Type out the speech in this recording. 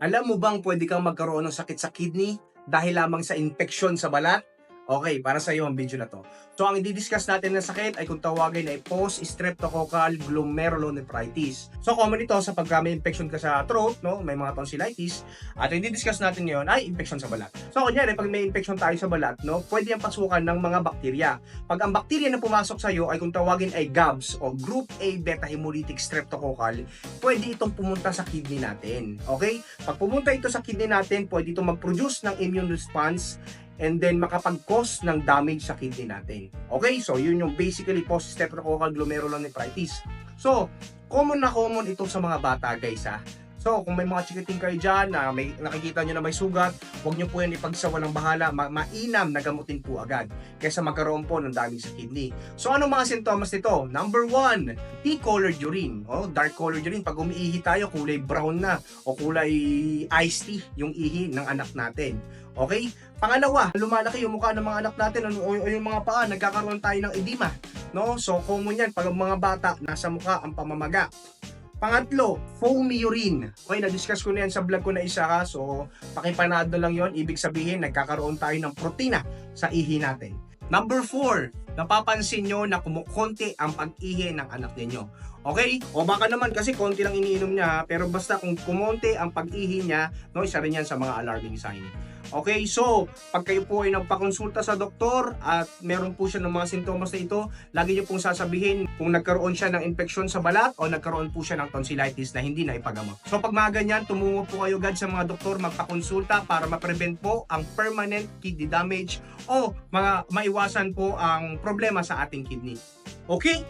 Alam mo bang pwede kang magkaroon ng sakit sa kidney dahil lamang sa infeksyon sa balat? Okay, para sa iyo ang video na to. So, ang i-discuss natin na sakit ay kung tawagin ay post-streptococcal glomerulonephritis. So, common ito sa pagka may infection ka sa throat, no? may mga tonsillitis. At ang i-discuss natin ngayon ay infection sa balat. So, kunyari, pag may infection tayo sa balat, no? pwede yung pasukan ng mga bakterya. Pag ang bakterya na pumasok sa iyo ay kung tawagin ay GABS o Group A Beta Hemolytic Streptococcal, pwede itong pumunta sa kidney natin. Okay? Pag pumunta ito sa kidney natin, pwede itong mag-produce ng immune response and then makapag-cause ng damage sa kidney natin. Okay? So, yun yung basically post-streptococcal glomerulonephritis. So, common na common ito sa mga bata, guys, ha? So, kung may mga chikiting kayo dyan na may, nakikita nyo na may sugat, huwag nyo po yan ipagsawa ng bahala. Ma- mainam na gamutin po agad kaysa magkaroon po ng damage sa kidney. So, ano mga sintomas nito? Number one, tea-colored urine. Oh, dark-colored urine. Pag umiihi tayo, kulay brown na o kulay iced tea yung ihi ng anak natin. Okay? Pangalawa, lumalaki yung mukha ng mga anak natin ano, o, o yung mga paa, nagkakaroon tayo ng edema. No? So, common yan pag mga bata, nasa mukha ang pamamaga. Pangatlo, foamy urine. Okay, na-discuss ko na yan sa vlog ko na isa ha. So, pakipanado lang yon Ibig sabihin, nagkakaroon tayo ng protina sa ihi natin. Number four, napapansin nyo na kumukonti ang pag-ihi ng anak ninyo. Okay? O baka naman kasi konti lang iniinom niya, pero basta kung kumonti ang pag-ihi niya, no, isa rin yan sa mga alarming sign. Okay, so pag kayo po ay nagpakonsulta sa doktor at meron po siya ng mga sintomas na ito, lagi niyo pong sasabihin kung nagkaroon siya ng infeksyon sa balat o nagkaroon po siya ng tonsillitis na hindi na ipagamot. So pag mga ganyan, tumungo po kayo agad sa mga doktor, magpakonsulta para ma-prevent po ang permanent kidney damage o mga maiwasan po ang problema sa ating kidney. Okay?